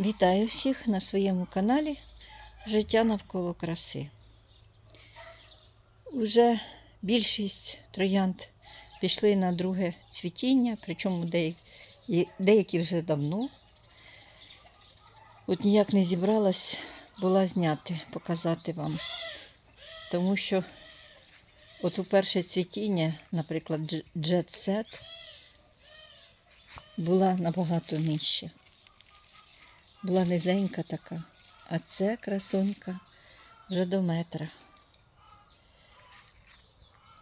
Вітаю всіх на своєму каналі Життя навколо краси. Уже більшість троянд пішли на друге цвітіння, причому деякі, вже давно. От ніяк не зібралась була зняти, показати вам. Тому що от у перше цвітіння, наприклад, Jet Set була набагато нижче була низенька така, а це красунька вже до метра.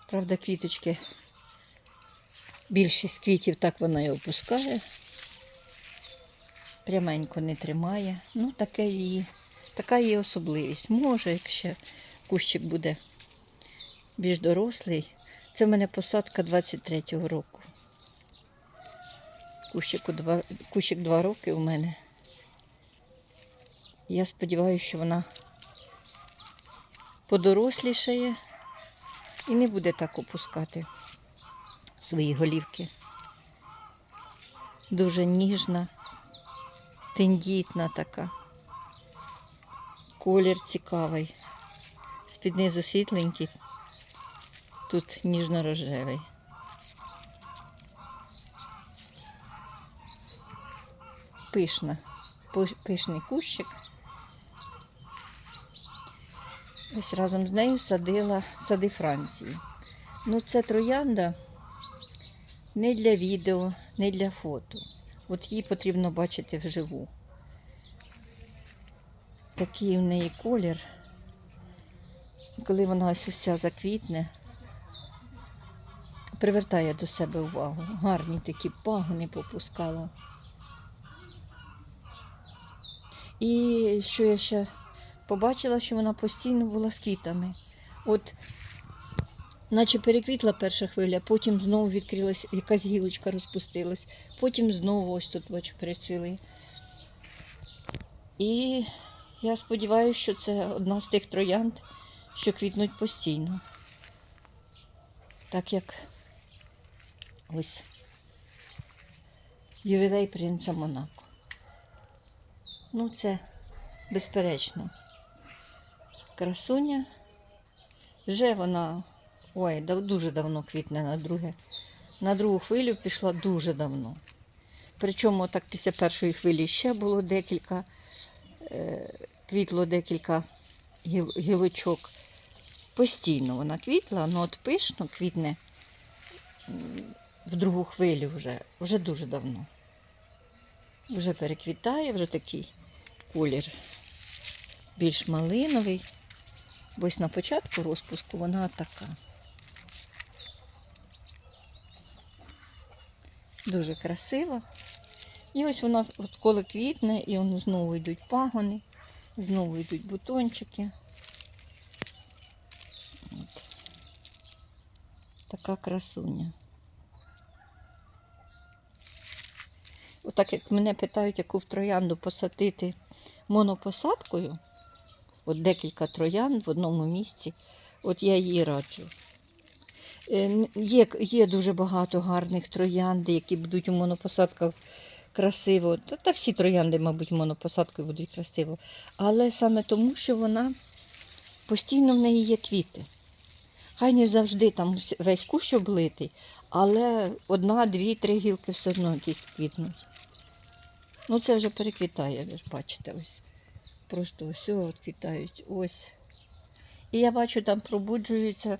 Правда, квіточки, більшість квітів так вона і опускає, пряменько не тримає. Ну, таке її, така її особливість. Може, якщо кущик буде більш дорослий, це в мене посадка 23-го року. Кущику два, кущик 2 роки у мене. Я сподіваюся, що вона подорослішає і не буде так опускати свої голівки. Дуже ніжна, тендітна така. Колір цікавий. З-під низу світленький, тут ніжно-рожевий. Пишна, пишний кущик. Ось разом з нею садила сади Франції. Ну, це троянда не для відео, не для фото. От її потрібно бачити вживу. Такий в неї колір. Коли вона ось уся заквітне, привертає до себе увагу. Гарні такі пагони попускала. І що я ще побачила, що вона постійно була з квітами. От, наче переквітла перша хвиля, потім знову відкрилась, якась гілочка розпустилась, потім знову ось тут бачу перецвіли. І я сподіваюся, що це одна з тих троянд, що квітнуть постійно. Так як ось ювілей принца Монако. Ну, це безперечно красуня. Вже вона, ой, дуже давно квітне на друге. На другу хвилю пішла дуже давно. Причому так після першої хвилі ще було декілька, е, квітло декілька гіл, гілочок. Постійно вона квітла, але от пишно квітне в другу хвилю вже, вже дуже давно. Вже переквітає, вже такий колір більш малиновий. Ось на початку розпуску вона така. Дуже красива. І ось вона, от коли квітне, і знову йдуть пагони, знову йдуть бутончики. От. Така красуня. Отак як мене питають, яку в троянду посадити монопосадкою, от декілька троянд в одному місці, от я її раджу. Е, Є, є дуже багато гарних троянд, які будуть у монопосадках красиво. Та, та всі троянди, мабуть, монопосадкою будуть красиво. Але саме тому, що вона постійно в неї є квіти. Хай не завжди там весь кущ облитий, але одна, дві, три гілки все одно якісь квітнуть. Ну, це вже переквітає, ви ж бачите, ось. Просто ось от. Ось. І я бачу, там пробуджуються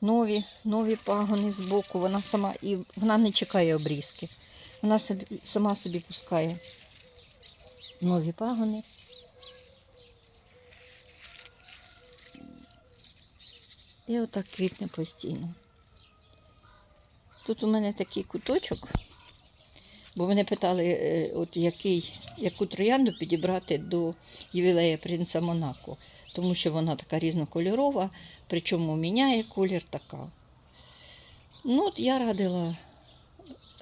нові, нові пагони з боку. Вона сама і вона не чекає обрізки. Вона собі, сама собі пускає нові пагони. І отак квітне постійно. Тут у мене такий куточок, бо мене питали, е, от який, яку троянду підібрати до ювілея принца Монако, тому що вона така різнокольорова, причому міняє колір така. Ну, от я радила,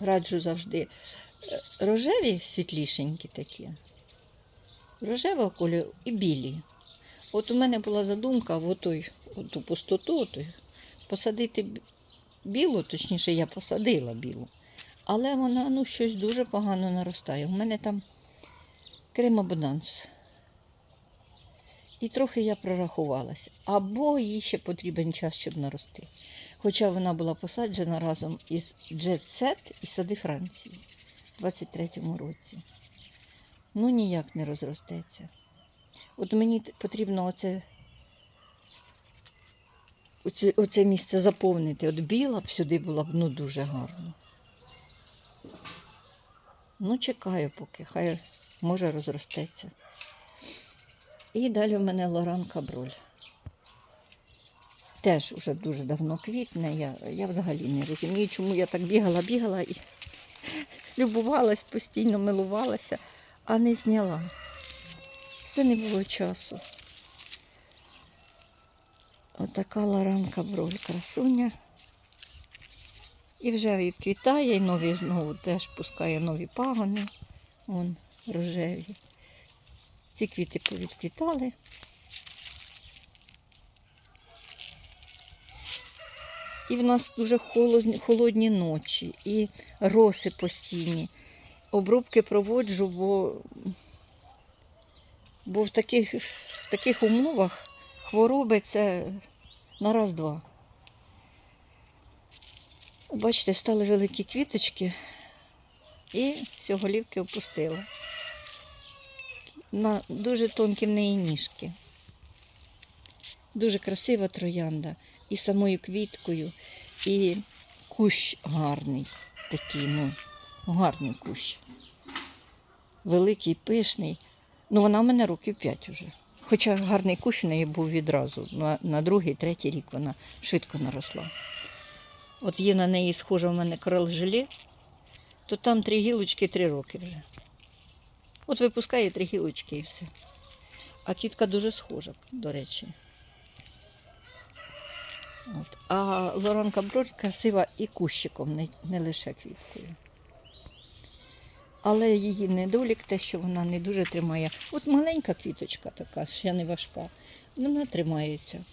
раджу завжди е, рожеві світлішенькі такі, рожевого кольору і білі. От у мене була задумка в отой, оту пустоту отой, посадити білу, точніше, я посадила білу. Але вона ну, щось дуже погано наростає. У мене там Крем Абунданс. І трохи я прорахувалася. Або їй ще потрібен час, щоб нарости. Хоча вона була посаджена разом із Set і сади Франції у 23-му році. Ну, ніяк не розростеться. От мені потрібно оце, оце, оце місце заповнити. От біла б сюди була б ну, дуже гарно. Ну, чекаю поки, хай може розростеться. І далі в мене Лоран Каброль. Теж уже дуже давно квітне. Я, я взагалі не розумію, чому я так бігала, бігала і любувалась, постійно милувалася, а не зняла. Все не було часу. Отака Лоран Каброль красуня. І вже відквітає, і нові знову теж пускає нові пагони. Вон рожеві. Ці квіти повідквітали. І в нас дуже холодні, холодні ночі, і роси постійні. Обробки проводжу, бо, бо в таких, в таких умовах хвороби це на раз-два. Бачите, стали великі квіточки і все, голівки опустила. На дуже тонкі в неї ніжки. Дуже красива троянда. І самою квіткою, і кущ гарний такий, ну, гарний кущ. Великий, пишний. Ну, вона в мене років п'ять уже. Хоча гарний кущ в неї був відразу. На, на другий, третій рік вона швидко наросла. От є на неї схожа в мене корал желе, то там три гілочки три роки вже. От випускає три гілочки і все. А квітка дуже схожа, до речі. От. А Лоран Каброль красива і кущиком, не, не лише квіткою. Але її недолік те, що вона не дуже тримає. От маленька квіточка така, ще не важка, вона тримається.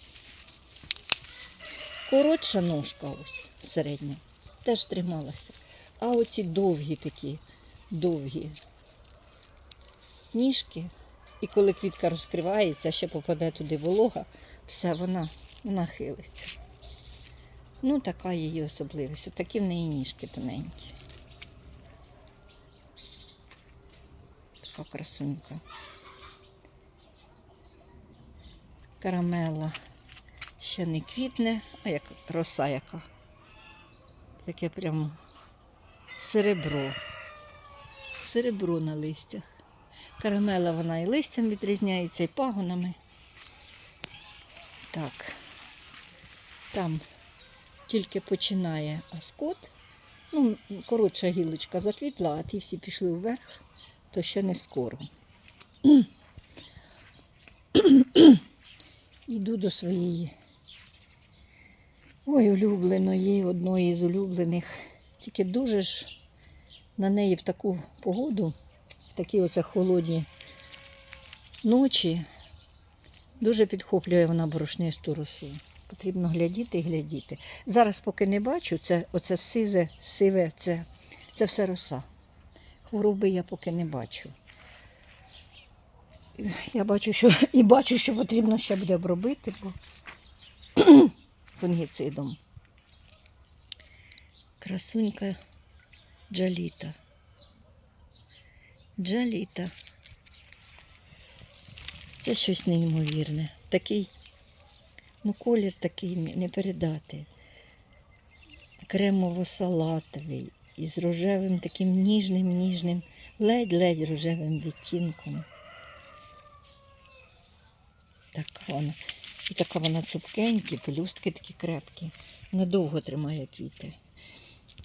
Коротша ножка ось середня, теж трималася. А оці довгі такі, довгі ніжки. І коли квітка розкривається, ще попаде туди волога, все, вона, вона хилиться. Ну, така її особливість. Такі в неї ніжки тоненькі. Така красунька. Карамела ще не квітне, а як роса яка. Таке прямо серебро. Серебро на листях. Карамела вона і листям відрізняється, і пагонами. Так. Там тільки починає аскот. Ну, коротша гілочка заквітла, а ті всі пішли вверх, то ще не скоро. Йду до своєї ой, улюбленої, одної з улюблених. Тільки дуже ж на неї в таку погоду, в такі оце холодні ночі, дуже підхоплює вона борошнисту росу. Потрібно глядіти і глядіти. Зараз, поки не бачу, це оце сизе, сиве, це, це все роса. Хвороби я поки не бачу. Я бачу, що і бачу, що потрібно ще буде обробити, бо фунгіцидом. Красунька джаліта. Джаліта. Це щось неймовірне. Такий, ну, колір такий не передати. Кремово-салатовий із рожевим таким ніжним, ніжним, ледь-ледь рожевим відтінком. Така вона. І така вона цупкенькі, пелюстки такі крепкі. Надовго тримає квіти.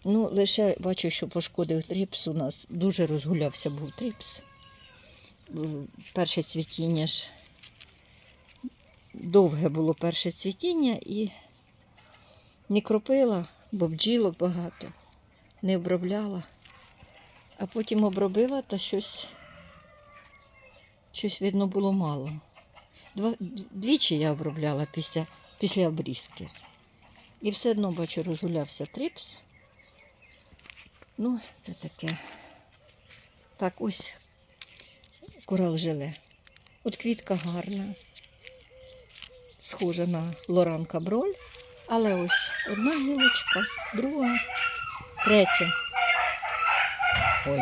Ну, лише бачу, що пошкодив трипс у нас. Дуже розгулявся був трипс. Бу- Перше цвітіння ж довге було перше цвітіння і не кропила, бо бджілок багато, не обробляла. А потім обробила, та щось, щось видно було мало. Двічі я обробляла після, після обрізки. І все одно, бачу, розгулявся трипс. Ну, це таке. Так, ось корал желе. От квітка гарна, схожа на Лоран Каброль, але ось одна гілочка, друга, третя. Ой,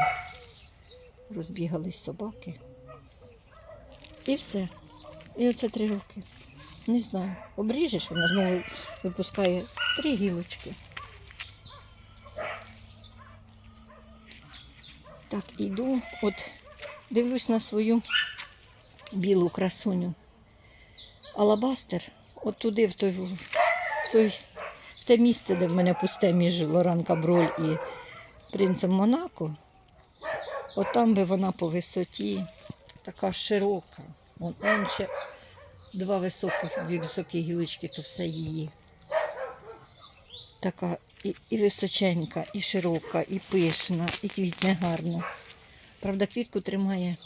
розбігались собаки. І все. І оце три роки. Не знаю. Обріжеш, вона знову випускає три гілочки. Так, іду, от дивлюсь на свою білу красуню. Алабастер, от туди, в той, в той, в те місце, де в мене пусте між Лоран Каброль і принцем Монако. От там би вона по висоті така широка. Вон, ще два високих, дві високі гілочки, то все її. Така і, і височенька, і широка, і пишна, і квітне гарно. Правда, квітку тримає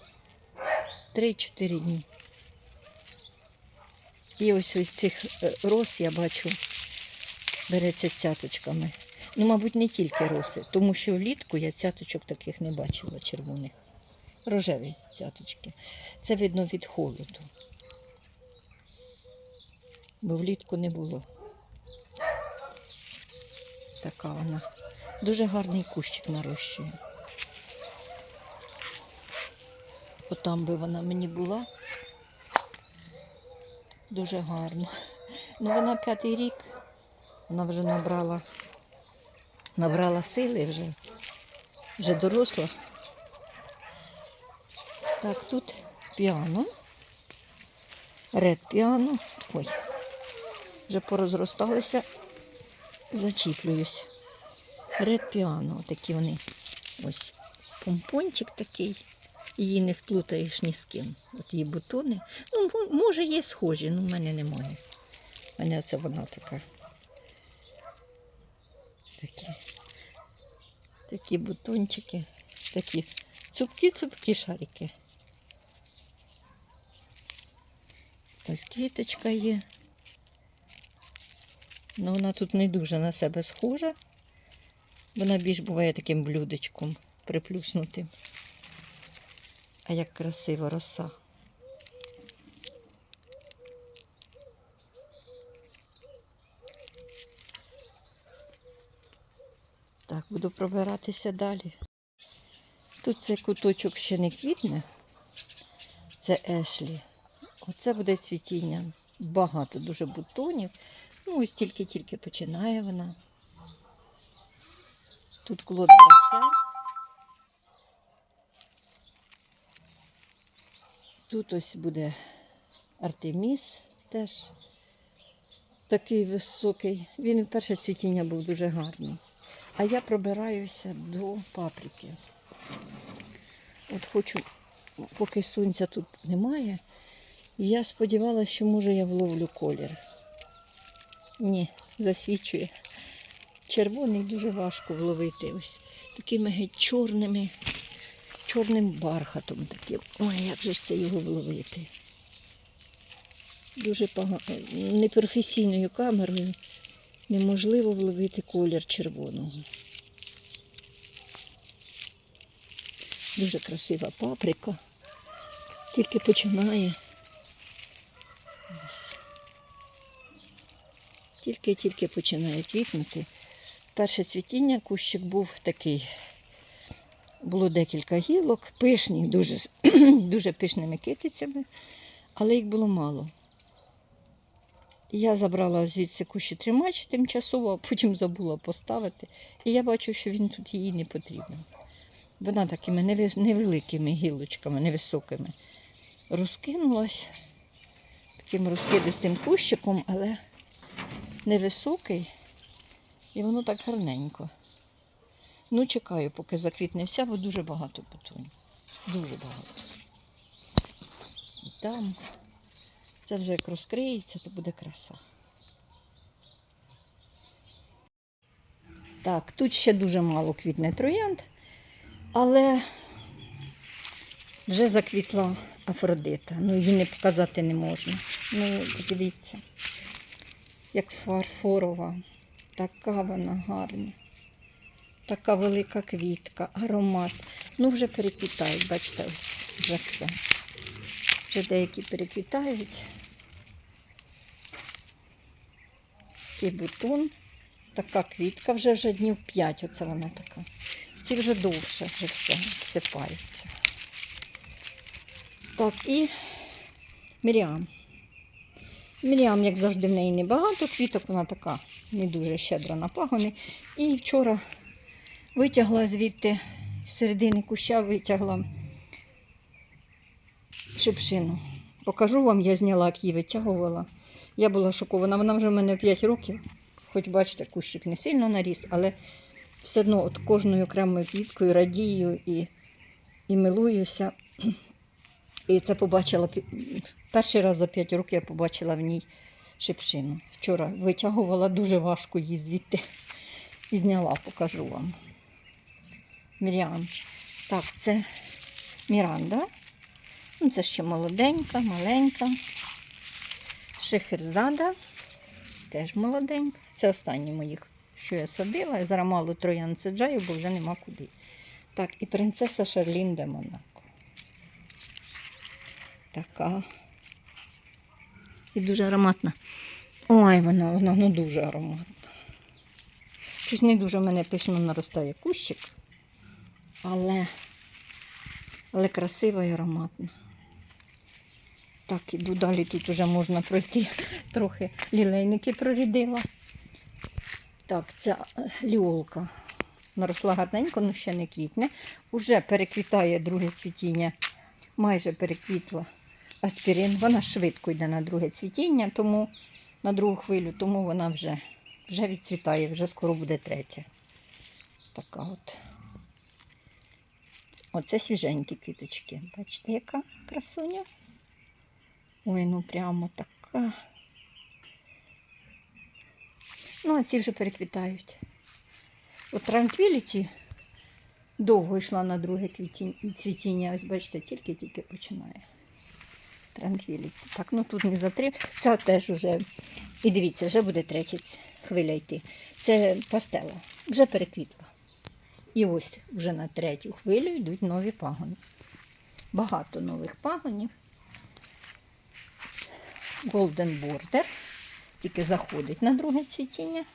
3-4 дні. І ось ось цих е, роз я бачу, береться цяточками. Ну, мабуть, не тільки роси, тому що влітку я цяточок таких не бачила червоних. Рожеві цяточки. Це видно від холоду. Бо влітку не було. Така вона. Дуже гарний кущик нарощує. Отам би вона мені була. Дуже гарно. Ну, вона п'ятий рік. Вона вже набрала, набрала сили вже, вже доросла. Так, тут піано. Ред піано. Ой, вже порозросталися, зачіплююсь. Ред піано, такі вони. Ось помпончик такий. Її не сплутаєш ні з ким. От її бутони. Ну, може, є схожі, але в мене немає. У мене це вона така. Такі, такі бутончики, такі цупкі-цупкі шарики. Ось квіточка є. Ну, вона тут не дуже на себе схожа. Вона більш буває таким блюдечком приплюснутим. А як красива роса. Так, буду пробиратися далі. Тут цей куточок ще не квітне. Це Ешлі. Оце буде цвітіння. Багато дуже бутонів. Ну, ось тільки-тільки починає вона. Тут клод брасер. Тут ось буде Артеміс теж такий високий. Він перше цвітіння був дуже гарний. А я пробираюся до паприки. От хочу, поки сонця тут немає, я сподівалася, що може я вловлю колір. Ні, засвічує. Червоний дуже важко вловити. Ось такими геть чорними, чорним бархатом таким. Ой, як же це його вловити? Дуже погано. Непрофесійною камерою неможливо вловити колір червоного. Дуже красива паприка. Тільки починає. Тільки-тільки починає квітнути. Перше цвітіння кущик був такий. Було декілька гілок, пишні, дуже, дуже пишними китицями, але їх було мало. Я забрала звідси кущі тримач тимчасово, а потім забула поставити. І я бачу, що він тут їй не потрібен. Вона такими невеликими гілочками, невисокими. Розкинулась таким розкидистим кущиком, але невисокий. І воно так гарненько. Ну, чекаю, поки заквітне вся, бо дуже багато бутонів. Дуже багато. І там. Це вже як розкриється, то буде краса. Так, тут ще дуже мало квітне троянд, але вже заквітла Афродита. Ну, її не показати не можна. Ну, подивіться, як фарфорова. Така вона гарна. Така велика квітка, аромат. Ну, вже переквітають, бачите, ось вже все. Вже деякі переквітають. Такий бутон. Така квітка вже вже днів 5, оце вона така. Ці вже довше, вже все всипається. Так, і Міріам. Міріам, як завжди, в неї небагато квіток, вона така не дуже щедра на пагони. І вчора витягла звідти з середини куща, витягла шипшину. Покажу вам, я зняла, як її витягувала. Я була шокована. Вона вже в мене 5 років. Хоч бачите, кущик не сильно наріс, але все одно от кожною окремою квіткою радію і, і милуюся. І це побачила перший раз за 5 років я побачила в ній шипшину. Вчора витягувала дуже важко її звідти і зняла, покажу вам. Міріам. Так, це Міранда. Ну, це ще молоденька, маленька. Шехерзада. Теж молоденька. Це останні моїх, що я садила. Я зараз мало троян саджаю, бо вже нема куди. Так, і принцеса Шарлін де Монако. Така. І дуже ароматна. Ой, вона, вона ну, дуже ароматна. Щось не дуже в мене пишно наростає кущик, але, але красива і ароматна. Так, іду далі, тут вже можна пройти. Трохи лілейники прорідила. Так, ця е, ліолка наросла гарненько, але ще не квітне. Уже переквітає друге цвітіння. Майже переквітла аспірин. Вона швидко йде на друге цвітіння, тому на другу хвилю, тому вона вже, вже відцвітає, вже скоро буде третя. Така от. Оце свіженькі квіточки. Бачите, яка красуня? Ой, ну прямо така. Ну, а ці вже переквітають. От транквіліті довго йшла на друге цвітіння. Ось бачите, тільки-тільки починає. Транквіліті. Так, ну тут не затрим. Це теж уже. І дивіться, вже буде третя хвиля йти. Це пастела. Вже переквітла. І ось вже на третю хвилю йдуть нові пагони. Багато нових пагонів. Golden Border. Тільки заходить на друге цвітіння.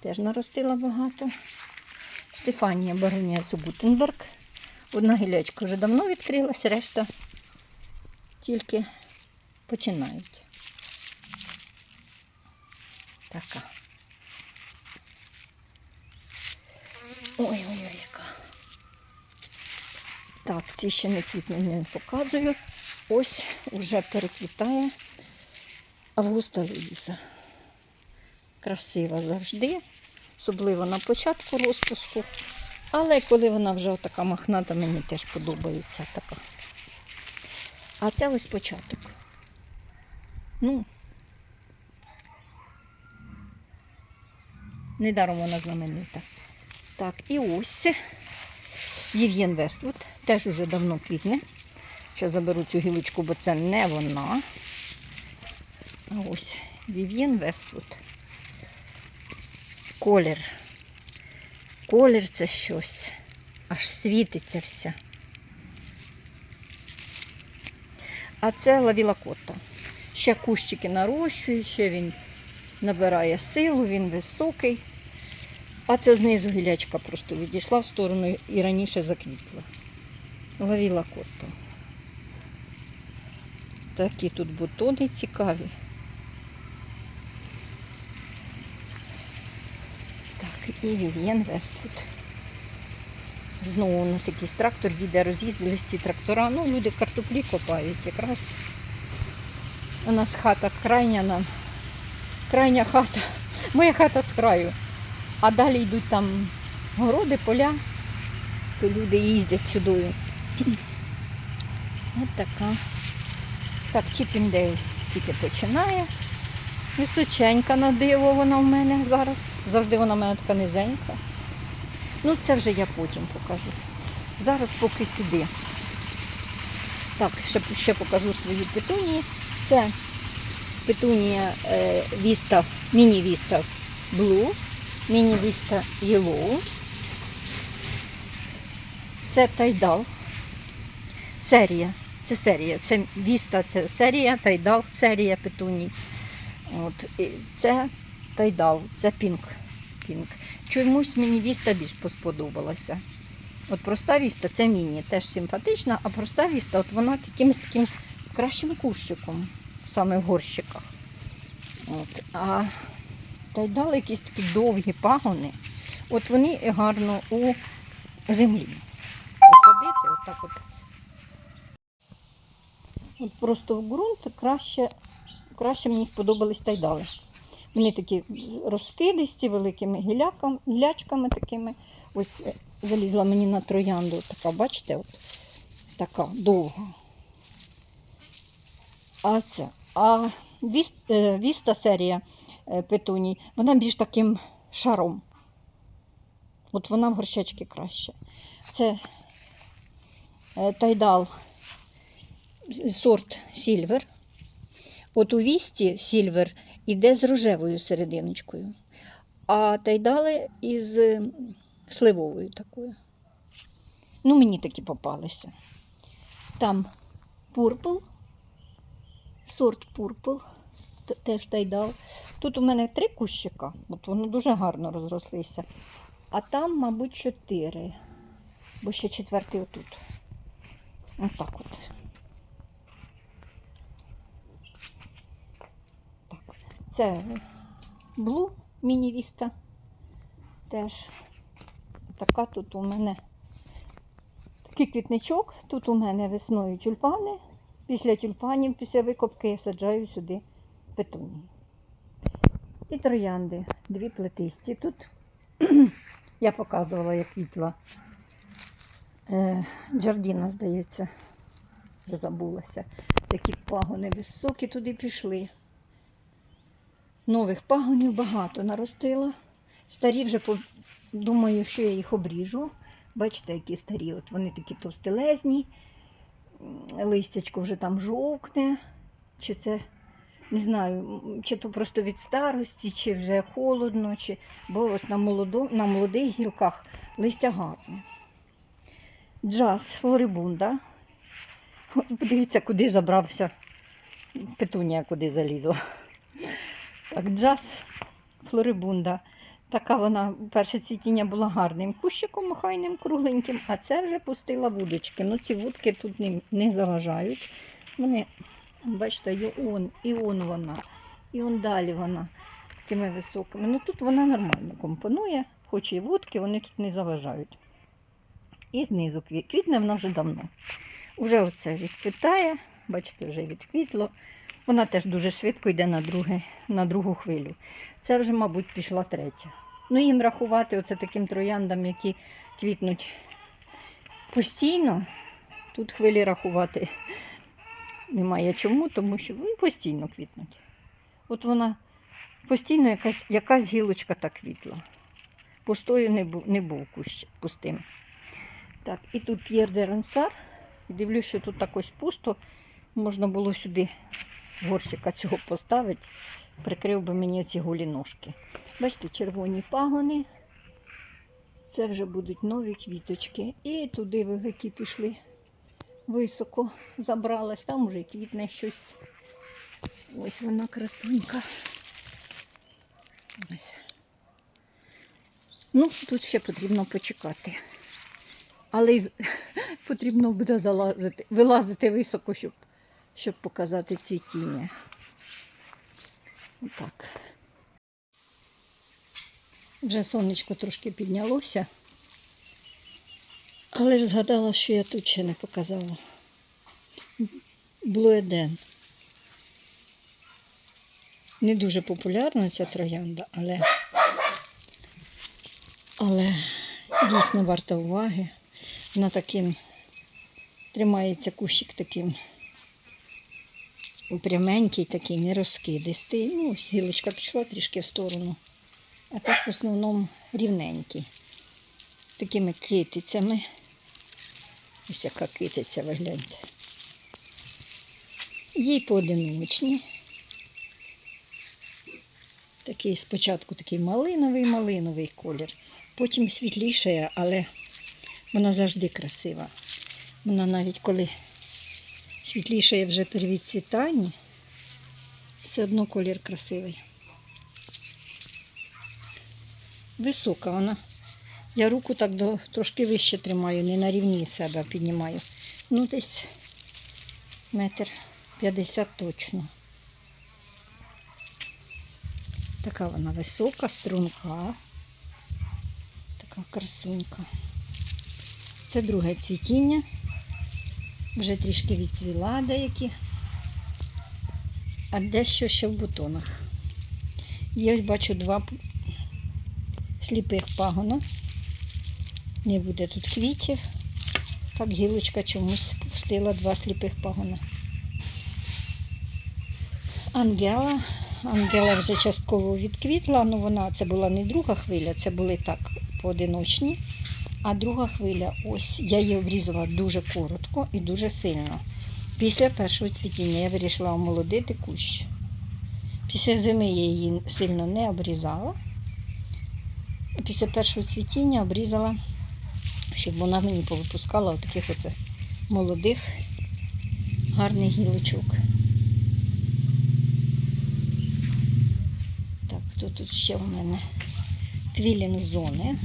Теж наростила багато. Стефанія Бароняцу Гутенберг. Одна гілячка вже давно відкрилась, решта тільки починають. Така. Ой-ой-ой, яка. Так, ці ще не квітні не показую. Ось уже переквітає Августа Луїза. Красива завжди, особливо на початку розпуску. Але коли вона вже така махната, мені теж подобається така. А це ось початок. Ну, недаром вона знаменита. Так, і ось Єв'єн Вествуд. Теж уже давно квітне. Ще заберу цю гілочку, бо це не вона. А ось Вів'єн Вествуд. Колір. Колір це щось. Аж світиться вся. А це лавілакота. Ще кущики нарощують, ще він набирає силу, він високий. А це знизу гілячка просто відійшла в сторону і раніше заквітла. Лавілакота. Такі тут бутони цікаві. Так, і Вів'єн Вествуд. Знову у нас якийсь трактор їде, роз'їздились ці трактора. Ну, люди картоплі копають якраз. У нас хата крайня нам. Крайня хата. Моя хата з краю. А далі йдуть там городи, поля, то люди їздять сюди. Ось така. Так, Чіпіндейл тільки починає. Височенька на диво вона в мене зараз. Завжди вона в мене така низенька. Ну, це вже я потім покажу. Зараз поки сюди. Так, ще, ще покажу свої петунії. Це петунія е, Vista, міні-Vista Blue, міні-Vista Yellow. Це тайдал. Серія. Це серія. Це віста, це серія, тайдал, серія петуній. От, це тайдал, це пінк. Пінк. Чомусь мені віста більш посподобалася. От проста віста це міні, теж симпатична, а проста віста, от вона якимось таким кращим кущиком, саме в горщиках. От. А тайдал якісь такі довгі пагони. От вони гарно у землі. Посадити, отак от. От просто в ґрунт краще, краще мені сподобались тайдали. Вони такі розкидисті, великими гіляками, гілячками такими. Ось е, залізла мені на троянду така, бачите, от, така довга. А це. А віс, е, віста серія е, петуній, вона більш таким шаром. От вона в горщечки краще. Це тайдал сорт Сільвер. От у вісті Сільвер іде з рожевою серединочкою, а тайдали із е, сливовою такою. Ну, мені такі попалися. Там пурпл, сорт пурпл, теж тайдал. Тут у мене три кущика, от воно дуже гарно розрослися. А там, мабуть, чотири, бо ще четвертий отут. Отак от. Так. Це блу міні-віста. Теж така тут у мене такий квітничок. Тут у мене весною тюльпани. Після тюльпанів, після викопки я саджаю сюди петунії. І троянди, дві плетисті. Тут я показувала, як квітла е, Джардіна, здається, вже забулася. Такі пагони високі туди пішли. Нових пагонів багато наростила. Старі вже думаю, що я їх обріжу. Бачите, які старі. От вони такі товстелезні. Листячко вже там жовкне. Чи це, не знаю, чи то просто від старості, чи вже холодно, чи... бо от на, молодо... на молодих гілках листя гарне. Джаз, флорибунда. Подивіться, куди забрався. Петунія куди залізла. Так, джаз, флорибунда. Така вона, перше цвітіння було гарним кущиком, охайним, кругленьким, а це вже пустила вудочки. Ну, ці вудки тут не, не заважають. Вони, бачите, і он, і он вона, і он далі вона такими високими. Ну тут вона нормально компонує, хоч і вудки, вони тут не заважають. І знизу. Квітне вона вже давно. Уже оце відквітає, бачите, вже відквітло. Вона теж дуже швидко йде на, друге, на другу хвилю. Це вже, мабуть, пішла третя. Ну, їм рахувати оце таким трояндам, які квітнуть постійно. Тут хвилі рахувати немає чому, тому що вони постійно квітнуть. От вона постійно якась, якась гілочка так квітла. Пустою не був, не був кущ пустим. Так, і тут П'єр де Рансар. І дивлюсь, що тут так ось пусто. Можна було сюди горщика цього поставити. Прикрив би мені ці голі ножки. Бачите, червоні пагони. Це вже будуть нові квіточки. І туди великі пішли високо забралась. Там вже квітне щось. Ось вона красунька. Ось. Ну, тут ще потрібно почекати. Але потрібно буде залазити, вилазити високо, щоб, щоб показати цвітіння. Отак. Вже сонечко трошки піднялося. Але ж згадала, що я тут ще не показала. Блуеден. Не дуже популярна ця троянда, але, але дійсно варта уваги. Вона таким тримається кущик таким пряменький, такий, не розкидистий. Ну, гілочка пішла трішки в сторону. А так в основному рівненький. Такими китицями. Ось яка китиця, ви гляньте. Їй поодиночні. Такий спочатку такий малиновий-малиновий колір, потім світлішає, але Вона завжди красива. Вона навіть коли світлішає вже при відцвітанні, все одно колір красивий. Висока вона. Я руку так до, трошки вище тримаю, не на рівні себе піднімаю. Ну, десь метр п'ятдесят точно. Така вона висока, струнка. Така красунька. Це друге цвітіння. Вже трішки відцвіла деякі, а дещо ще в бутонах. Ось бачу два сліпих пагона. Не буде тут квітів. Так гілочка чомусь пустила два сліпих пагона. Ангела. Ангела вже частково відквітла, ну вона це була не друга хвиля, це були так поодиночні. А друга хвиля, ось я її обрізала дуже коротко і дуже сильно. Після першого цвітіння я вирішила омолодити кущ. Після зими я її сильно не обрізала. Після першого цвітіння обрізала, щоб вона мені повипускала таких оце молодих, гарних гілочок. Так, хто тут ще в мене? Твілінг зони.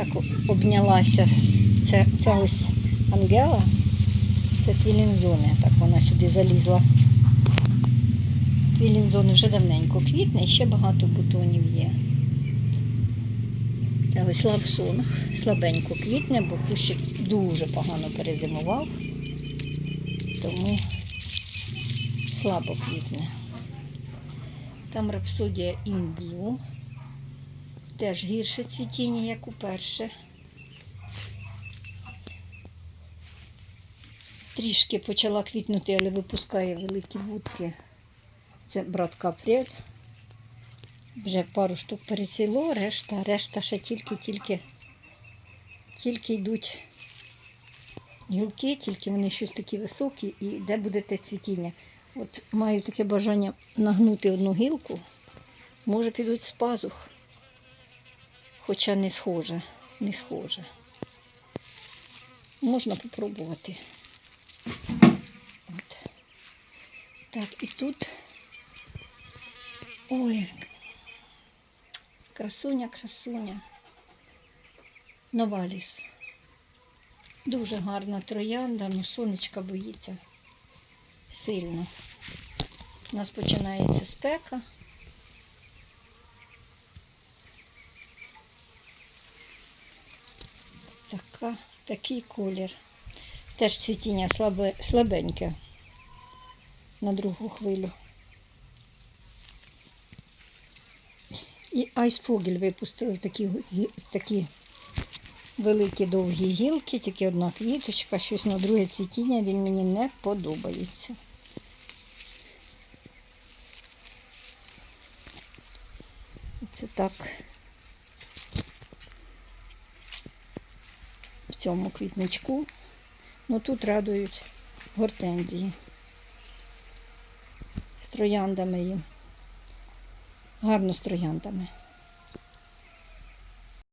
Так обнялася ця, ця ось Ангела. Це твілінзони. Так вона сюди залізла. Твілінзони вже давненько квітне ще багато бутонів є. Це ось лавсонг. Слабенько квітне, бо кущик дуже погано перезимував. Тому слабо квітне. Там рапсодія імблу. Теж гірше цвітіння, як уперше. Трішки почала квітнути, але випускає великі вудки. Це брат Капріель. Вже пару штук перецвіло, решта, решта ще тільки-тільки тільки йдуть гілки, тільки вони щось такі високі, і де буде те цвітіння. От маю таке бажання нагнути одну гілку, може підуть з пазух. Хоча не схоже, не схоже. Можна попробувати. От. Так, і тут. Ой, красуня, красуня. Новаліс. Дуже гарна троянда, ну сонечка боїться сильно. У нас починається спека. Така, такий колір. Теж цвітіння слабе, слабеньке на другу хвилю. І айсфогель випустили такі, такі великі довгі гілки, тільки одна квіточка, щось на друге цвітіння він мені не подобається. Це так. Цьому квітничку. Ну тут радують гортензії з трояндами їм. Гарно з трояндами.